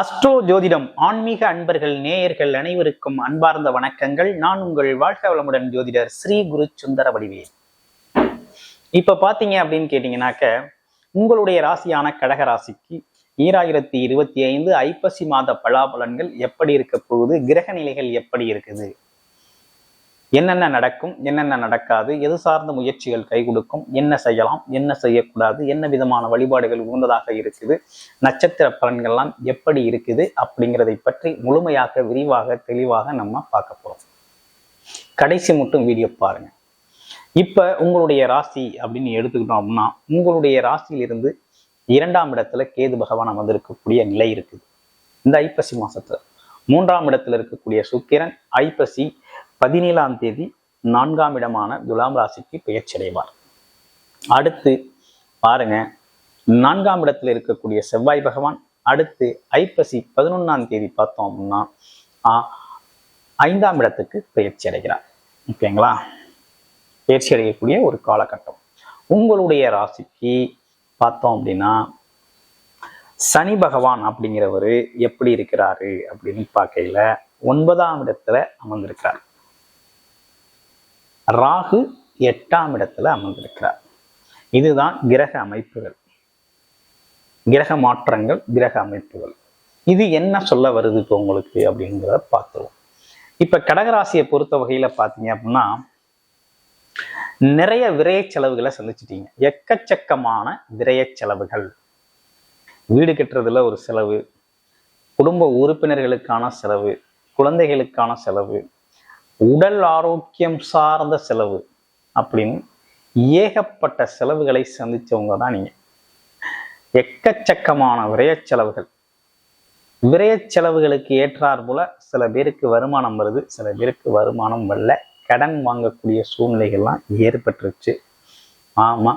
Astro ஜோதிடம் ஆன்மீக அன்பர்கள் நேயர்கள் அனைவருக்கும் அன்பார்ந்த வணக்கங்கள். நான் உங்கள் வாழ்க வளமுடன் ஜோதிடர் ஸ்ரீ குரு சுந்தர வடிவேல். இப்ப பாத்தீங்க அப்படின்னு கேட்டீங்கன்னாக்க உங்களுடைய ராசியான கடக ராசிக்கு ஈராயிரத்தி இருபத்தி ஐந்து ஐப்பசி மாத பலாபலன்கள் எப்படி இருக்க போகுது? கிரக நிலைகள் எப்படி இருக்குது? என்னென்ன நடக்கும் என்னென்ன நடக்காது எது சார்ந்த முயற்சிகள் கை கொடுக்கும் என்ன செய்யலாம் என்ன செய்யக்கூடாது என்ன விதமான வழிபாடுகள் உகந்ததாக இருக்குது நட்சத்திர பலன்கள்லாம் எப்படி இருக்குது அப்படிங்கிறதை பற்றி முழுமையாக விரிவாக தெளிவாக நம்ம பார்க்க போறோம். கடைசி மட்டும் வீடியோ பாருங்க. இப்ப உங்களுடைய ராசி அப்படின்னு எடுத்துக்கிட்டோம் அப்படின்னா உங்களுடைய ராசியிலிருந்து இரண்டாம் இடத்துல கேது பகவான் அமர்ந்திருக்கக்கூடிய நிலை இருக்குது. இந்த ஐப்பசி மாசத்துல. மூன்றாம் இடத்துல இருக்கக்கூடிய சுக்கிரன் ஐப்பசி பதினேழாம் தேதி நான்காம் இடமான துலாம் ராசிக்கு பெயர்ச்சடைவார் அடுத்து பாருங்க நான்காம் இடத்துல இருக்கக்கூடிய செவ்வாய் பகவான் அடுத்து ஐப்பசி பதினொன்னாம் தேதி பார்த்தோம் அப்படின்னா ஐந்தாம் இடத்துக்கு பெயர்ச்சி அடைகிறார் ஓகேங்களா? பயிற்சி அடையக்கூடிய ஒரு காலகட்டம். உங்களுடைய ராசிக்கு பார்த்தோம் அப்படின்னா சனி பகவான் அப்படிங்கிறவர் எப்படி இருக்கிறாரு அப்படின்னு பார்க்கையில ஒன்பதாம் இடத்துல அமர்ந்திருக்கிறார். ராகு எட்டாம் இடத்துல அமர்ந்திருக்கிறார். இதுதான் கிரக அமைப்புகள். கிரக மாற்றங்கள் கிரக அமைப்புகள். இது என்ன சொல்ல வருது இப்போ உங்களுக்கு அப்படிங்கிறத பார்த்துருவோம். இப்ப கடகராசியை பொறுத்த வகையில பார்த்தீங்க அப்படின்னா நிறைய விரைய செலவுகளை சந்திச்சிட்டீங்க. எக்கச்சக்கமான விரைய செலவுகள். வீடு கட்டுறதுல ஒரு செலவு குடும்ப உறுப்பினர்களுக்கான செலவு குழந்தைகளுக்கான செலவு உடல் ஆரோக்கியம் சார்ந்த செலவு அப்படின்னு ஏகப்பட்ட செலவுகளை சந்தித்தவங்க தான் நீங்க. எக்கச்சக்கமான விரைய செலவுகள். விரைய செலவுகளுக்கு ஏற்றார் போல சில பேருக்கு வருமானம் வருது சில பேருக்கு வருமானம் வரல. கடன் வாங்கக்கூடிய சூழ்நிலைகள்லாம் ஏற்பட்டுருச்சு. ஆமா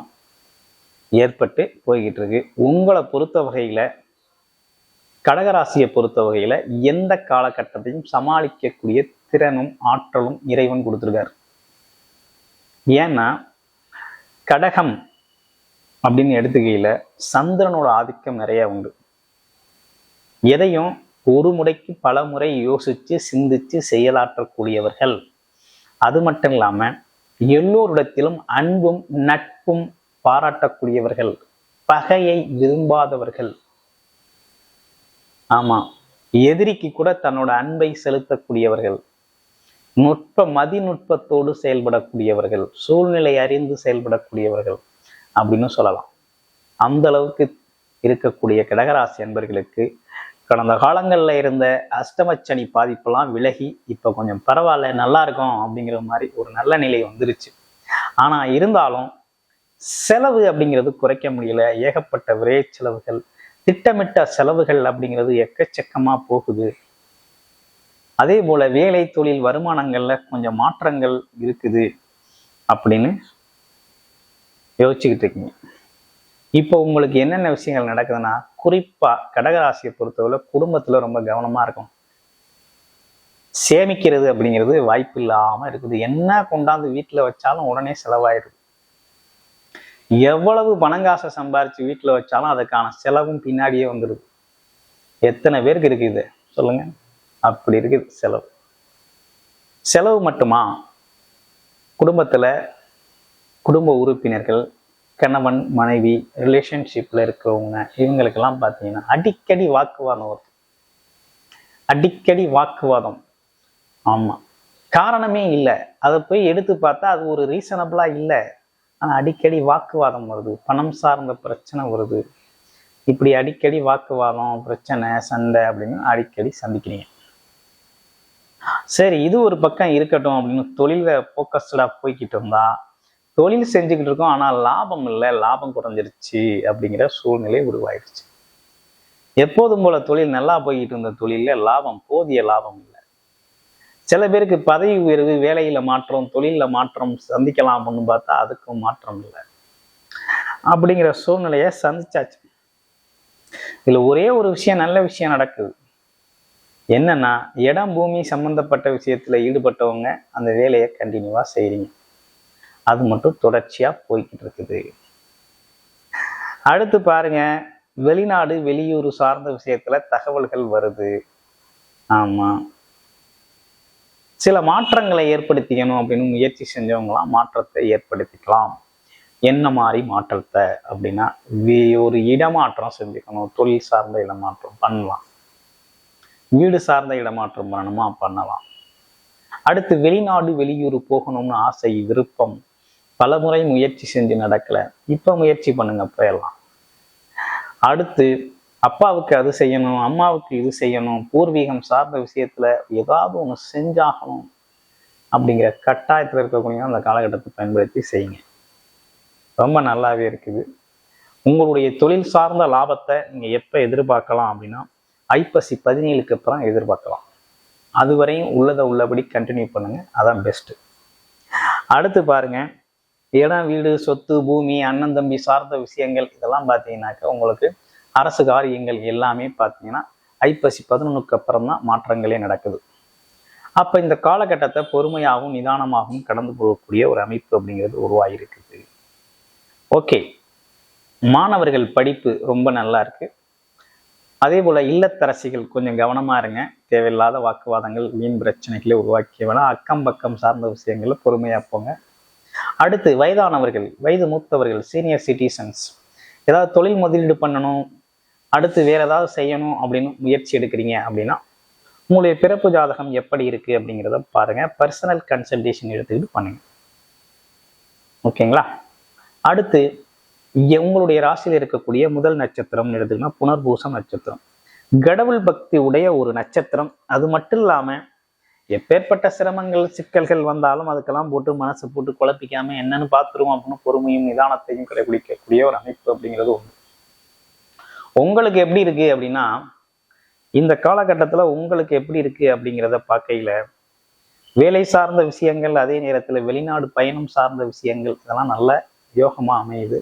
ஏற்பட்டு போய்கிட்டு இருக்கு உங்களை பொறுத்த வகையில் கடகராசியை பொறுத்த வகையில எந்த காலகட்டத்தையும் சமாளிக்கக்கூடிய திறனும் ஆற்றலும் இறைவன் கொடுத்துருக்கார். ஏன்னா கடகம் அப்படின்னு எடுத்துக்கையில் சந்திரனோட ஆதிக்கம் நிறைய உண்டு. எதையும் ஒரு முறைக்கு பல முறை யோசிச்சு சிந்திச்சு செயலாற்றக்கூடியவர்கள். அது மட்டும் இல்லாம எல்லோரிடத்திலும் அன்பும் நட்பும் பாராட்டக்கூடியவர்கள் பகையை விரும்பாதவர்கள். ஆமா எதிரிக்கு கூட தன்னோட அன்பை செலுத்தக்கூடியவர்கள். நுட்ப மதிநுட்பத்தோடு செயல்படக்கூடியவர்கள் சூழ்நிலை அறிந்து செயல்படக்கூடியவர்கள் அப்படின்னு சொல்லலாம். அந்த அளவுக்கு இருக்கக்கூடிய கடகராசி அன்பர்களுக்கு கடந்த காலங்களில் இருந்த அஷ்டமச்சனி பாதிப்பெல்லாம் விலகி இப்போ கொஞ்சம் பரவாயில்ல நல்லா இருக்கும் அப்படிங்கிற மாதிரி ஒரு நல்ல நிலை வந்துருச்சு. ஆனால் இருந்தாலும் செலவு அப்படிங்கிறது குறைக்க முடியல. ஏகப்பட்ட விரைய செலவுகள் திட்டமிட்ட செலவுகள் அப்படிங்கிறது எக்கச்சக்கமாக போகுது. அதே போல வேலை தொழில் வருமானங்கள்ல கொஞ்சம் மாற்றங்கள் இருக்குது அப்படின்னு யோசிச்சுக்கிட்டு இருக்கீங்க. இப்போ உங்களுக்கு என்னென்ன விஷயங்கள் நடக்குதுன்னா குறிப்பா கடகராசியை பொறுத்தவரை குடும்பத்துல ரொம்ப கவனமா இருக்கும் சேமிக்கிறது அப்படிங்கிறது வாய்ப்பு இல்லாம இருக்குது. என்ன கொண்டாந்து வீட்டுல வச்சாலும் உடனே செலவாயிடுது. எவ்வளவு பணங்காசை சம்பாரிச்சு வீட்டுல வச்சாலும் அதுக்கான செலவும் பின்னாடியே வந்துடுது எத்தனை பேருக்கு இருக்குது இது? சொல்லுங்க. அப்படி இருக்குது செலவு. செலவு மட்டுமா? குடும்பத்துல குடும்ப உறுப்பினர்கள் கணவன் மனைவி ரிலேஷன்ஷிப்ல இருக்கிறவங்க இவங்களுக்கெல்லாம் பார்த்தீங்கன்னா அடிக்கடி வாக்குவாதம் வருது. அடிக்கடி வாக்குவாதம். ஆமா. காரணமே இல்லை. அதை போய் எடுத்து பார்த்தா அது ஒரு ரீசனபிளாக இல்லை. ஆனா அடிக்கடி வாக்குவாதம் வருது. பணம் சார்ந்த பிரச்சனை வருது. இப்படி அடிக்கடி வாக்குவாதம் பிரச்சனை சண்டை அப்படின்னு அடிக்கடி சந்திக்கிறீங்க. சரி இது ஒரு பக்கம் இருக்கட்டும் அப்படின்னு தொழில ஃபோக்கஸ்டா போய்கிட்டு இருந்தா தொழில் செஞ்சுக்கிட்டு இருக்கோம் ஆனா லாபம் இல்லை லாபம் குறைஞ்சிருச்சு அப்படிங்கிற சூழ்நிலை உருவாயிடுச்சு. எப்போதும் போல தொழில் நல்லா போய்கிட்டு இருந்த தொழில லாபம் போதிய லாபம் இல்லை. சில பேருக்கு பதவி உயர்வு வேலையில மாற்றம் தொழிலில் மாற்றம் சந்திக்கலாம் அப்படின்னு பார்த்தா அதுக்கும் மாற்றம் இல்லை. அப்படிங்கிற சூழ்நிலையை சந்திச்சாச்சு. இதுல ஒரே ஒரு விஷயம் நல்ல விஷயம் நடக்குது. என்னன்னா இடம் பூமி சம்பந்தப்பட்ட விஷயத்துல ஈடுபட்டவங்க அந்த வேலையை கண்டினியூவா செய்றீங்க. அது மட்டும் தொடர்ச்சியா போய்கிட்டு இருக்குது. அடுத்து பாருங்க வெளிநாடு வெளியூர் சார்ந்த விஷயத்துல தகவல்கள் வருது. ஆமா. சில மாற்றங்களை ஏற்படுத்திக்கணும் அப்படின்னு முயற்சி செஞ்சவங்களாம் மாற்றத்தை ஏற்படுத்திக்கலாம். என்ன மாதிரி மாற்றத்தை அப்படின்னா ஒரு இடமாற்றம் செஞ்சுக்கணும் தொழில் சார்ந்த இடமாற்றம் பண்ணலாம். வீடு சார்ந்த இடமாற்றம் பண்ணணுமா? பண்ணலாம். அடுத்து வெளிநாடு வெளியூர் போகணும்னு ஆசை விருப்பம். பலமுறை முயற்சி செஞ்சு நடக்கல. இப்ப முயற்சி பண்ணுங்க போயிடலாம். அடுத்து அப்பாவுக்கு அது செய்யணும் அம்மாவுக்கு இது செய்யணும் பூர்வீகம் சார்ந்த விஷயத்துல ஏதாவது ஒன்று செஞ்சாகணும் அப்படிங்கிற கட்டாயத்தில் இருக்கக்கூடிய அந்த காலகட்டத்தை பயன்படுத்தி செய்யுங்க. ரொம்ப நல்லாவே இருக்குது. உங்களுடைய தொழில் சார்ந்த லாபத்தை நீங்கள் எப்போ எதிர்பார்க்கலாம் அப்படின்னா ஐப்பசி பதினேழுக்கு அப்புறம் எதிர்பார்க்கலாம். அதுவரையும் உள்ளதை உள்ளபடி கண்டினியூ பண்ணுங்க. அதான் பெஸ்ட்டு அடுத்து பாருங்க. இடம் வீடு சொத்து பூமி அண்ணன் தம்பி சார்ந்த விஷயங்கள் இதெல்லாம் பார்த்தீங்கன்னாக்கா உங்களுக்கு அரசு காரியங்கள் எல்லாமே பார்த்தீங்கன்னா ஐப்பசி பதினொன்றுக்கு அப்புறம் தான் மாற்றங்களே நடக்குது. அப்போ இந்த காலகட்டத்தை பொறுமையாகவும் நிதானமாகவும் கடந்து போகக்கூடிய ஒரு அமைப்பு அப்படிங்கிறது உருவாகிருக்குது ஓகே. மாணவர்கள் படிப்பு ரொம்ப நல்லா இருக்குது அதே போல இல்லத்தரசிகள் கொஞ்சம் கவனமா இருங்க. தேவையில்லாத வாக்குவாதங்கள் மீன் பிரச்சனைகளை உருவாக்கிய வேணா அக்கம் பக்கம் சார்ந்த விஷயங்களை பொறுமையா போங்க. அடுத்து வயதானவர்கள் வயது மூத்தவர்கள் சீனியர் சிட்டிசன்ஸ் ஏதாவது தொழில் முதலீடு பண்ணணும் அடுத்து வேற ஏதாவது செய்யணும் அப்படின்னு முயற்சி எடுக்கிறீங்க அப்படின்னா உங்களுடைய பிறப்பு ஜாதகம் எப்படி இருக்கு அப்படிங்கிறத பாருங்க. பர்சனல் கன்சல்டேஷன் எடுத்துக்கிட்டு பண்ணுங்க. ஓகேங்களா? அடுத்து உங்களுடைய ராசியில் இருக்கக்கூடிய முதல் நட்சத்திரம் எடுத்துக்கினா புனர்பூசம் நட்சத்திரம். கடவுள் பக்தி உடைய ஒரு நட்சத்திரம். அது மட்டும் இல்லாம எப்பேற்பட்ட சிரமங்கள் சிக்கல்கள் வந்தாலும் அதுக்கெல்லாம் போட்டு மனசு போட்டு குழப்பிக்காம என்னன்னு பார்த்துருவோம் அப்படின்னு பொறுமையும் நிதானத்தையும் கடைபிடிக்கக்கூடிய ஒரு அமைப்பு அப்படிங்கிறது ஒன்று உங்களுக்கு எப்படி இருக்கு அப்படின்னா இந்த காலகட்டத்துல உங்களுக்கு எப்படி இருக்கு அப்படிங்கிறத பார்க்கையில வேலை சார்ந்த விஷயங்கள் அதே நேரத்தில் வெளிநாடு பயணம் சார்ந்த விஷயங்கள் இதெல்லாம் நல்ல யோகமா அமையுது.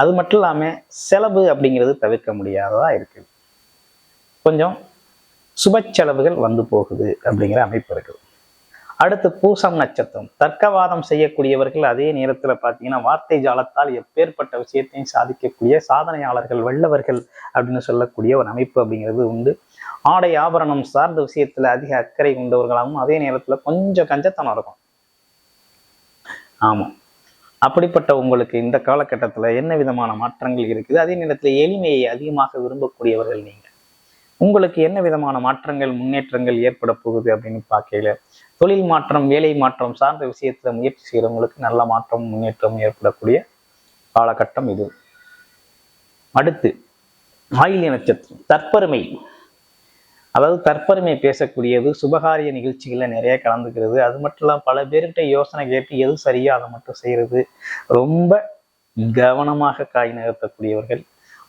அது மட்டும் இல்லாமல் செலவு அப்படிங்கிறது தவிர்க்க முடியாததா இருக்குது கொஞ்சம் சுப செலவுகள் வந்து போகுது அப்படிங்கிற அமைப்பு இருக்குது அடுத்து பூசம் நட்சத்திரம். தர்க்கவாதம் செய்யக்கூடியவர்கள் அதே நேரத்துல பார்த்தீங்கன்னா வார்த்தை ஜாலத்தால் எப்பேற்பட்ட விஷயத்தையும் சாதிக்கக்கூடிய சாதனையாளர்கள் வல்லவர்கள் அப்படின்னு சொல்லக்கூடிய ஒரு அமைப்பு அப்படிங்கிறது உண்டு. ஆடை ஆபரணம் சார்ந்த விஷயத்துல அதிக அக்கறை கொண்டவர்களாகவும் அதே நேரத்துல கொஞ்சம் கஞ்சத்தனம் இருக்கும். ஆமாம் அப்படிப்பட்ட உங்களுக்கு இந்த காலகட்டத்துல என்ன விதமான மாற்றங்கள் இருக்குது? அதே நேரத்தில் எளிமையை அதிகமாக விரும்பக்கூடியவர்கள் நீங்கள் உங்களுக்கு என்ன விதமான மாற்றங்கள் முன்னேற்றங்கள் ஏற்பட போகுது அப்படின்னு பார்க்கல தொழில் மாற்றம் வேலை மாற்றம் சார்ந்த விஷயத்துல முயற்சி செய்கிறவங்களுக்கு நல்ல மாற்றம் முன்னேற்றம் ஏற்படக்கூடிய காலகட்டம் இது. அடுத்து ஆயிலிய நட்சத்திரம். தற்பெருமை. அதாவது தற்பெருமை பேசக்கூடியது சுபகாரிய நிகழ்ச்சிகளில் நிறைய கலந்துக்கிறது. அது மட்டும் இல்லாமல் பல பேர்கிட்ட யோசனை கேட்டு எது சரியா அதை மட்டும் செய்கிறது ரொம்ப கவனமாக காய் நகர்த்தக்கூடியவர்கள்.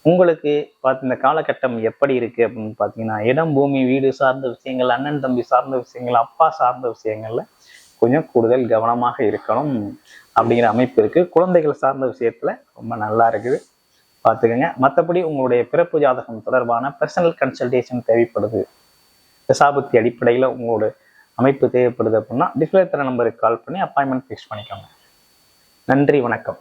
உங்களுக்கு பார்த்து இந்த காலகட்டம் எப்படி இருக்கு அப்படின்னு பார்த்தீங்கன்னா இடம் பூமி வீடு சார்ந்த விஷயங்கள் அண்ணன் தம்பி சார்ந்த விஷயங்கள் அப்பா சார்ந்த விஷயங்கள்ல கொஞ்சம் கூடுதல் கவனமாக இருக்கணும் அப்படிங்கிற அமைப்பு இருக்கு. குழந்தைகள் சார்ந்த விஷயத்துல ரொம்ப நல்லா இருக்குது. பார்த்துக்கோங்க. மற்றபடி உங்களுடைய பிறப்பு ஜாதகம் தொடர்பான பர்சனல் கன்சல்டேஷன் தேவைப்படுது. தசாபக்தி அடிப்படையில் உங்களோட அமைப்பு தேவைப்படுது அப்படின்னா டிஸ்பிளே தர நம்பருக்கு கால் பண்ணி அப்பாயின்மெண்ட் ஃபிக்ஸ் பண்ணிக்கோங்க. நன்றி வணக்கம்.